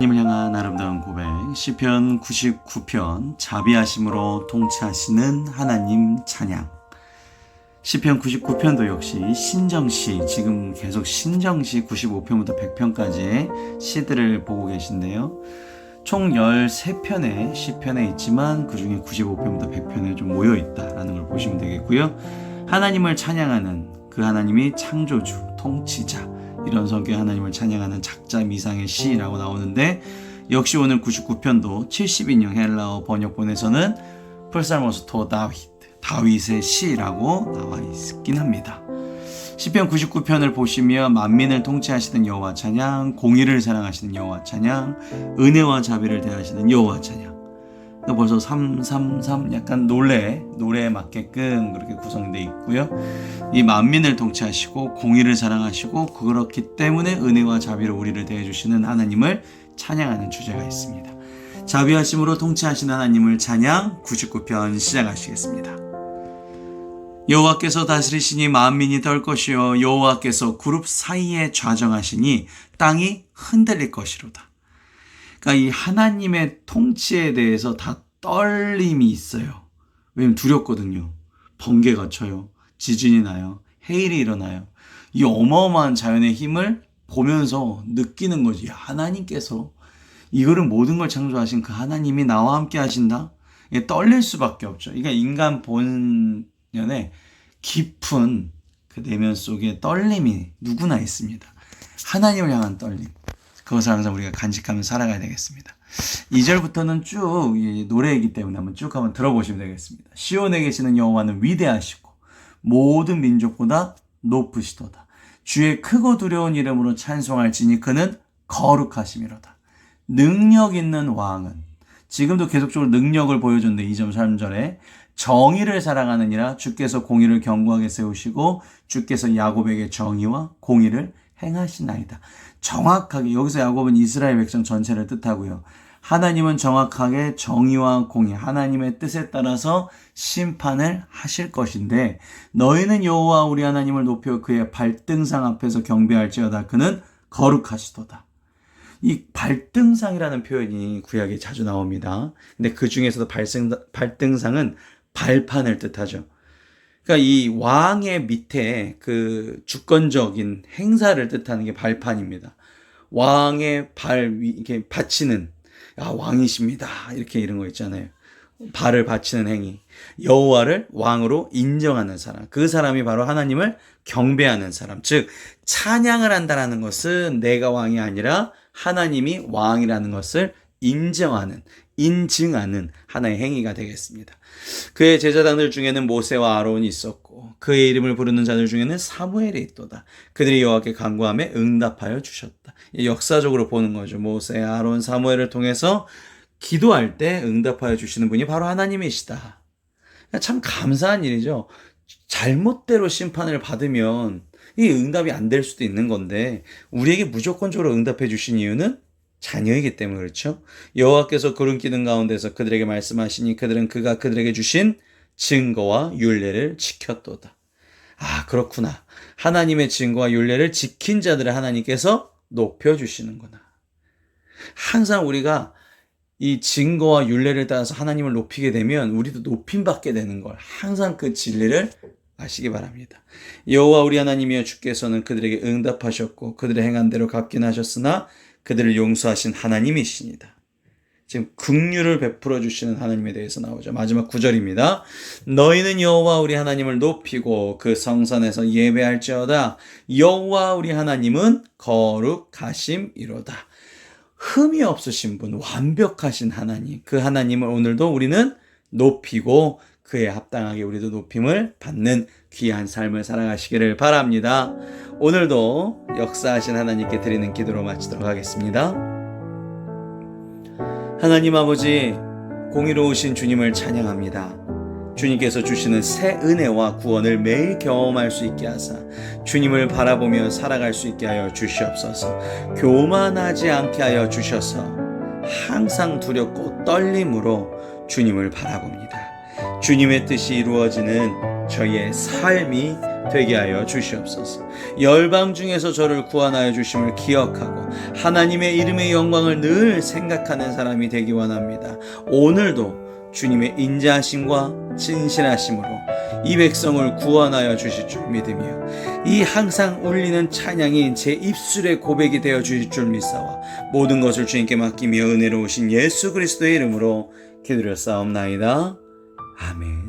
님을 향한 아름다운 고백 시편 99편 자비하심으로 통치하시는 하나님 찬양 시편 99편도 역시 신정시 지금 계속 신정시 95편부터 100편까지의 시들을 보고 계신데요. 총 13편의 시편에 있지만 그 중에 95편부터 100편에 좀 모여 있다라는 걸 보시면 되겠고요. 하나님을 찬양하는 그 하나님이 창조주, 통치자 이런 성격 하나님을 찬양하는 작자 미상의 시라고 나오는데 역시 오늘 99편도 70인용 헬라어 번역본에서는 풀살모스 토 다윗 다윗의 시라고 나와 있긴 합니다. 시편 99편을 보시면 만민을 통치하시는 여호와 찬양, 공의를 사랑하시는 여호와 찬양, 은혜와 자비를 대하시는 여호와 찬양. 또 벌써 333 약간 노래 노래에 맞게끔 그렇게 구성되어 있고요. 이 만민을 통치하시고 공의를 사랑하시고 그렇기 때문에 은혜와 자비로 우리를 대해 주시는 하나님을 찬양하는 주제가 있습니다. 자비하심으로 통치하시는 하나님을 찬양 99편 시작하시겠습니다. 여호와께서 다스리시니 만민이 덜 것이요 여호와께서 그룹 사이에 좌정하시니 땅이 흔들릴 것이로다. 그러니까 이 하나님의 통치에 대해서 다 떨림이 있어요. 왜냐면 두렵거든요. 번개가 쳐요. 지진이 나요. 해일이 일어나요. 이 어마어마한 자연의 힘을 보면서 느끼는 거지. 야, 하나님께서 이거를 모든 걸 창조하신 그 하나님이 나와 함께 하신다? 이게 떨릴 수밖에 없죠. 그러니까 인간 본연에 깊은 그 내면 속에 떨림이 누구나 있습니다. 하나님을 향한 떨림. 그것을 항상 우리가 간직하며 살아가야 되겠습니다. 2절부터는 쭉 노래이기 때문에 한번 쭉 한번 들어보시면 되겠습니다. 시온에 계시는 여호와는 위대하시고 모든 민족보다 높으시도다. 주의 크고 두려운 이름으로 찬송할지니 그는 거룩하심이로다. 능력 있는 왕은 지금도 계속적으로 능력을 보여줬는데 2점 3절에 정의를 사랑하느니라 주께서 공의를 견고하게 세우시고 주께서 야곱에게 정의와 공의를 행하시나이다. 정확하게 여기서 야곱은 이스라엘 백성 전체를 뜻하고요. 하나님은 정확하게 정의와 공의 하나님의 뜻에 따라서 심판을 하실 것인데 너희는 여호와 우리 하나님을 높여 그의 발등상 앞에서 경배할지어다 그는 거룩하시도다. 이 발등상이라는 표현이 구약에 자주 나옵니다. 근데 그 중에서도 발등, 발등상은 발판을 뜻하죠. 그러니까 이 왕의 밑에 그 주권적인 행사를 뜻하는 게 발판입니다. 왕의 발 위, 이렇게 받치는, 아, 왕이십니다. 이렇게 이런 거 있잖아요. 발을 받치는 행위. 여호와를 왕으로 인정하는 사람. 그 사람이 바로 하나님을 경배하는 사람. 즉, 찬양을 한다라는 것은 내가 왕이 아니라 하나님이 왕이라는 것을 인정하는, 인증하는 하나의 행위가 되겠습니다. 그의 제자단들 중에는 모세와 아론이 있었고 그의 이름을 부르는 자들 중에는 사무엘이 있도다. 그들이 여호와께 간구함에 응답하여 주셨다. 역사적으로 보는 거죠. 모세, 아론, 사무엘을 통해서 기도할 때 응답하여 주시는 분이 바로 하나님이시다. 참 감사한 일이죠. 잘못대로 심판을 받으면 이 응답이 안 될 수도 있는 건데 우리에게 무조건적으로 응답해 주신 이유는 자녀이기 때문에 그렇죠. 여호와께서 구름 기둥 가운데서 그들에게 말씀하시니 그들은 그가 그들에게 주신 증거와 율례를 지켰도다. 아 그렇구나. 하나님의 증거와 율례를 지킨 자들을 하나님께서 높여 주시는구나. 항상 우리가 이 증거와 율례를 따라서 하나님을 높이게 되면 우리도 높임 받게 되는 걸 항상 그 진리를 아시기 바랍니다. 여호와 우리 하나님이여 주께서는 그들에게 응답하셨고 그들의 행한 대로 갚긴 하셨으나 그들을 용서하신 하나님이시니다. 지금 긍휼을 베풀어 주시는 하나님에 대해서 나오죠. 마지막 구절입니다. 너희는 여호와 우리 하나님을 높이고 그 성산에서 예배할지어다. 여호와 우리 하나님은 거룩하심이로다. 흠이 없으신 분, 완벽하신 하나님. 그 하나님을 오늘도 우리는 높이고 그에 합당하게 우리도 높임을 받는 귀한 삶을 살아가시기를 바랍니다. 오늘도 역사하신 하나님께 드리는 기도로 마치도록 하겠습니다. 하나님 아버지, 공의로우신 주님을 찬양합니다. 주님께서 주시는 새 은혜와 구원을 매일 경험할 수 있게 하사 주님을 바라보며 살아갈 수 있게 하여 주시옵소서. 교만하지 않게 하여 주셔서 항상 두렵고 떨림으로 주님을 바라봅니다. 주님의 뜻이 이루어지는 저희의 삶이 되게 하여 주시옵소서. 열방 중에서 저를 구원하여 주심을 기억하고 하나님의 이름의 영광을 늘 생각하는 사람이 되기 원합니다. 오늘도 주님의 인자하심과 진실하심으로 이 백성을 구원하여 주실 줄 믿으며 이 항상 울리는 찬양이 제 입술의 고백이 되어 주실 줄 믿사와 모든 것을 주님께 맡기며 은혜로우신 예수 그리스도의 이름으로 기도를 싸움나이다. 아멘.